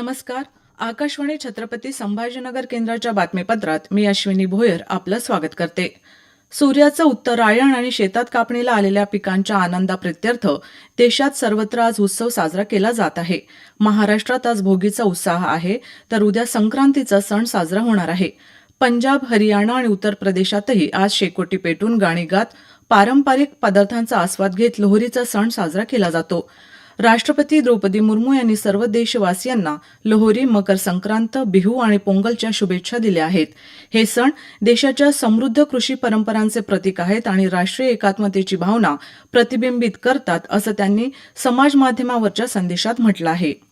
नमस्कार. आकाशवाणी छत्रपती संभाजीनगर केंद्राच्या बातमीपत्रात मी अश्विनी भोयर आपलं स्वागत करते. सूर्याचं उत्तरायण आणि शेतात कापणीला आलेल्या पिकांच्या आनंदाप्रित्यर्थ देशात सर्वत्र आज उत्सव साजरा केला जात आहे. महाराष्ट्रात आज भोगीचा उत्साह आहे तर उद्या संक्रांतीचा सण साजरा होणार आहे. पंजाब हरियाणा आणि उत्तर प्रदेशातही आज शेकोटी पेटून गाणी गात पारंपरिक पदार्थांचा आस्वाद घेत लोहरीचा सण साजरा केला जातो. राष्ट्रपती द्रौपदी मुर्मू यांनी सर्व देशवासियांना लोहरी मकर संक्रांत बिहू आणि पोंगलच्या शुभेच्छा दिल्या आहेत. हे सण देशाच्या समृद्ध कृषी परंपरांचे प्रतीक आहेत आणि राष्ट्रीय एकात्मतेची भावना प्रतिबिंबित करतात असं त्यांनी समाज माध्यमावरच्या संदेशात म्हटलं आहे.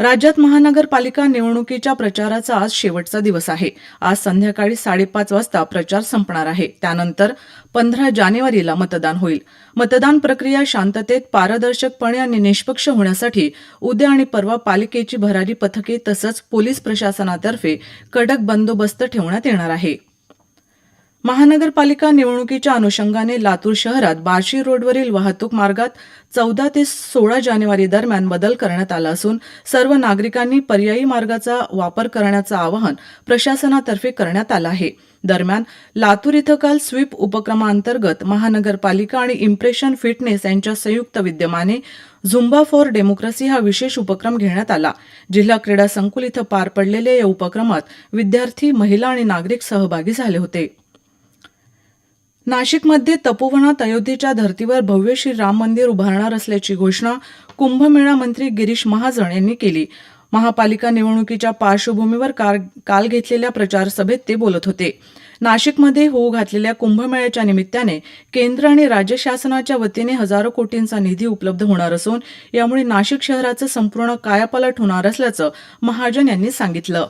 राज्यात महानगरपालिका निवडणुकीच्या प्रचाराचा आज शेवटचा दिवस आहे. आज संध्याकाळी साडेपाच वाजता प्रचार संपणार आहे. त्यानंतर पंधरा जानेवारीला मतदान होईल. मतदान प्रक्रिया शांततेत पारदर्शकपणे आणि निष्पक्ष होण्यासाठी उद्या आणि परवा पालिकेची भरारी पथके तसंच पोलीस प्रशासनातर्फे कडक बंदोबस्त ठेवण्यात येणार आहे. महानगरपालिका निवडणुकीच्या अनुषंगाने लातूर शहरात बार्शी रोडवरील वाहतूक मार्गात चौदा ते सोळा जानेवारी दरम्यान बदल करण्यात आला असून सर्व नागरिकांनी पर्यायी मार्गाचा वापर करण्याचं आवाहन प्रशासनातर्फे करण्यात आलं आहे. दरम्यान लातूर इथं काल स्वीप उपक्रमांतर्गत महानगरपालिका आणि इम्प्रेशन फिटनेस यांच्या संयुक्त विद्यमाने झुंबा फॉर डेमोक्रेसी हा विशेष उपक्रम घेण्यात आला. जिल्हा क्रीडा संकुल इथं पार पडलेल्या या उपक्रमात विद्यार्थी महिला आणि नागरिक सहभागी झाले होते. नाशिकमध्ये तपोवनात अयोध्येच्या धर्तीवर भव्य श्री राम मंदिर उभारणार असल्याची घोषणा कुंभमेळा मंत्री गिरीश महाजन यांनी केली. महापालिका निवडणुकीच्या पार्श्वभूमीवर काल काल घेतलेल्या प्रचारसभेत ते बोलत होते. नाशिकमध्ये होऊ घातलेल्या कुंभमेळ्याच्या निमित्ताने केंद्र आणि राज्य शासनाच्या वतीने हजारो कोटींचा निधी उपलब्ध होणार असून यामुळे नाशिक शहराचं संपूर्ण कायापालट होणार असल्याचं महाजन यांनी सांगितलं.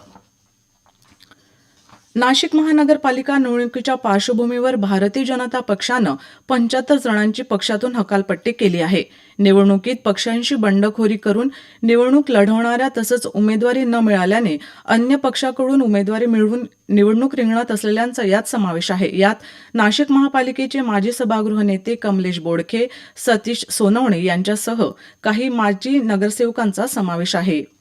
नाशिक महानगरपालिका निवडणुकीच्या पार्श्वभूमीवर भारतीय जनता पक्षानं पंच्याहत्तर जणांची पक्षातून हकालपट्टी केली आहे. निवडणुकीत पक्षांशी बंडखोरी करून निवडणूक लढवणाऱ्या तसंच उमेदवारी न मिळाल्याने अन्य पक्षाकडून उमेदवारी मिळवून निवडणूक रिंगणात असलेल्यांचा यात समावेश आहे. यात नाशिक महापालिकेचे माजी सभागृह नेते कमलेश बोडखे सतीश सोनवणे यांच्यासह काही माजी नगरसेवकांचा समावेश आहे.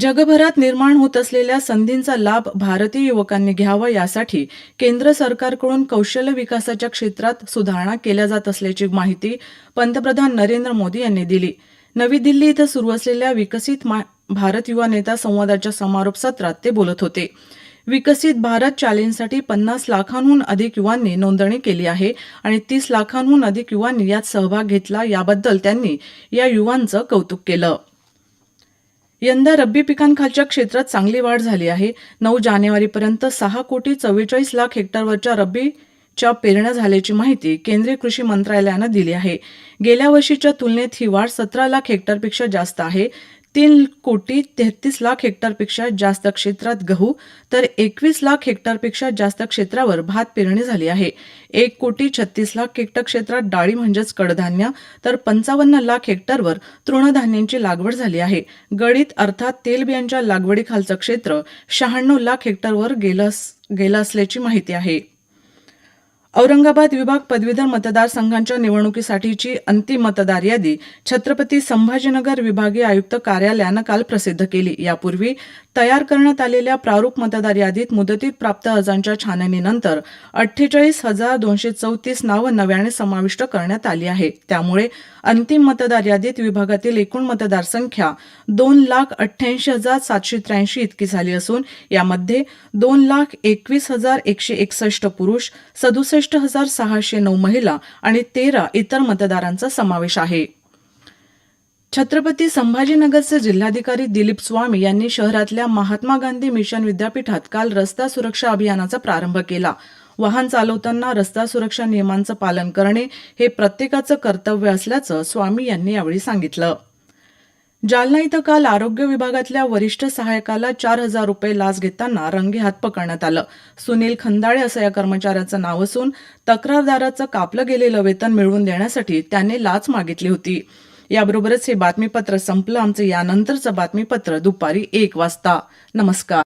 जगभरात निर्माण होत असलेल्या संधींचा लाभ भारतीय युवकांनी घ्यावा यासाठी केंद्र सरकारकडून कौशल्य विकासाच्या क्षेत्रात सुधारणा केल्या जात असल्याची माहिती पंतप्रधान नरेंद्र मोदी यांनी दिली. नवी दिल्ली इथं सुरू असलेल्या विकसित मा- भारत युवा नेता संवादाच्या समारोप सत्रात ते बोलत होते. विकसित भारत चॅलेंजसाठी पन्नास लाखांहून अधिक युवांनी नोंदणी केली आहे आणि तीस लाखांहून अधिक युवांनी यात सहभाग घेतला याबद्दल त्यांनी या युवांचं कौतुक केलं. यंदा रब्बी पिकांखालच्या क्षेत्रात चांगली वाढ झाली आहे. नऊ जानेवारीपर्यंत सहा कोटी चव्वेचाळीस लाख हेक्टरवरच्या रब्बीच्या पेरण्या झाल्याची माहिती केंद्रीय कृषी मंत्रालयानं दिली आहे. गेल्या वर्षीच्या तुलनेत ही वाढ सतरा लाख हेक्टरपेक्षा जास्त आहे. तीन कोटी तेहतीस लाख हेक्टरपेक्षा जास्त क्षेत्रात गहू तर एकवीस लाख हेक्टरपेक्षा जास्त क्षेत्रावर भात पेरणी झाली आहे. एक कोटी छत्तीस लाख हेक्टर क्षेत्रात डाळी म्हणजेच कडधान्य तर पंचावन्न लाख हेक्टरवर तृणधान्यांची लागवड झाली आहे. गळीत अर्थात तेलबियांच्या लागवडीखालचं क्षेत्र शहाण्णव लाख हेक्टरवर गेलं गेलं असल्याची माहिती आहे. औरंगाबाद विभाग पदवीधर मतदारसंघांच्या निवडणुकीसाठीची अंतिम मतदार यादी छत्रपती संभाजीनगर विभागीय आयुक्त कार्यालयानं काल प्रसिद्ध केली. यापूर्वी तयार करण्यात आलेल्या प्रारूप मतदार यादीत मुदतीत प्राप्त अर्जांच्या छाननीनंतर अठ्ठेचाळीस हजार दोनशे चौतीस नावं नव्याने समाविष्ट करण्यात आली आहे. त्यामुळे अंतिम मतदार यादीत विभागातील एकूण मतदारसंख्या दोन लाख अठ्ठ्याऐंशी हजार सातशे त्र्याऐंशी इतकी झाली असून यामध्ये दोन लाख एकवीस हजार एकशे एकसष्ट पुरुष सदुसष्ट हजार सहाशे नऊ महिला आणि तेरा इतर मतदारांचा समावेश आहे. छत्रपती संभाजीनगरचे जिल्हाधिकारी दिलीप स्वामी यांनी शहरातल्या महात्मा गांधी मिशन विद्यापीठात काल रस्ता सुरक्षा अभियानाचा प्रारंभ केला. वाहन चालवताना रस्ता सुरक्षा नियमांचं पालन करणे हे प्रत्येकाचं कर्तव्य असल्याचं स्वामी यांनी यावेळी सांगितलं. जालना इथं काल आरोग्य विभागातल्या वरिष्ठ सहायकाला चार हजार रुपये लाच घेताना रंगेहात पकडण्यात आलं. सुनील खंदाळे असं या कर्मचाऱ्याचं नाव असून तक्रारदाराचं कापलं गेलेलं वेतन मिळवून देण्यासाठी त्याने लाच मागितली होती. याबरोबरच हे बातमीपत्र संपलं. आमचं यानंतरचं बातमीपत्र दुपारी एक वाजता. नमस्कार.